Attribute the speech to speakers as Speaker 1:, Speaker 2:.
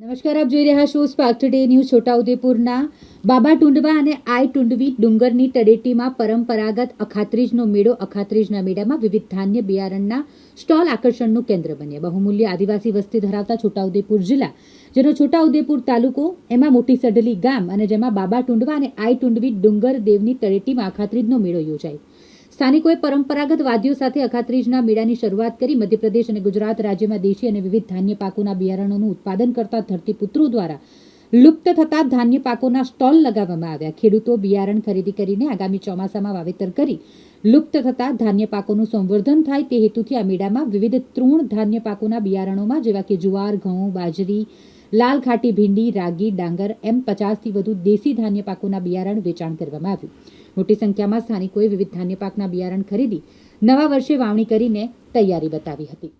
Speaker 1: નમસ્કાર, આપ જોઈ રહ્યા છો સ્પાર્ક ટુડે ન્યૂઝ છોટાઉદેપુરના. બાબા ટુંડવા અને આઈ ટુંડવી ડુંગરની તળેટીમાં પરંપરાગત અખાત્રીજનો મેળો, અખાત્રીજના મેળામાં વિવિધ ધાન્ય બિયારણના સ્ટોલ આકર્ષણનું કેન્દ્ર બન્યા. બહુમૂલ્ય આદિવાસી વસ્તી ધરાવતા છોટાઉદેપુર જિલ્લા, જેનો છોટાઉદેપુર તાલુકો, એમાં મોટી સડલી ગામ અને જેમાં બાબા ટુંડવા અને આઈ ટુંડવી ડુંગર દેવની તળેટીમાં અખાત્રીજનો મેળો યોજાય. સ્થાનિકોએ પરંપરાગત વાદ્યો સાથે અખાત્રીજના મેળાની શરૂઆત કરી મધ્યપ્રદેશ અને ગુજરાત રાજ્યમાં દેશી અને વિવિધ ધાન્ય પાકોના બિયારણોનું ઉત્પાદન કરતા ધરતીપુત્રો દ્વારા લુપ્ત થતા ધાન્ય પાકોના સ્ટોલ લગાવવામાં આવ્યા. ખેડૂતો બિયારણ ખરીદી કરીને આગામી ચોમાસામાં વાવેતર કરી લુપ્ત થતા ધાન્ય પાકોનું સંવર્ધન થાય તે હેતુથી આ મેળામાં વિવિધ તૃણ ધાન્ય પાકોના બિયારણોમાં જેવા કે જુવાર, ઘઉં, બાજરી, લાલ ખાટી ભીંડી, રાગી, ડાંગર એમ પચાસથી વધુ દેશી ધાન્ય પાકોના બિયારણ વેચાણ કરવામાં આવ્યું. મોટી સંખ્યામાં સ્થાનિકોએ વિવિધ ધાન્ય પાકના બિયારણ ખરીદી, નવા વર્ષે વાવણી કરીને તૈયારી બતાવી હતી.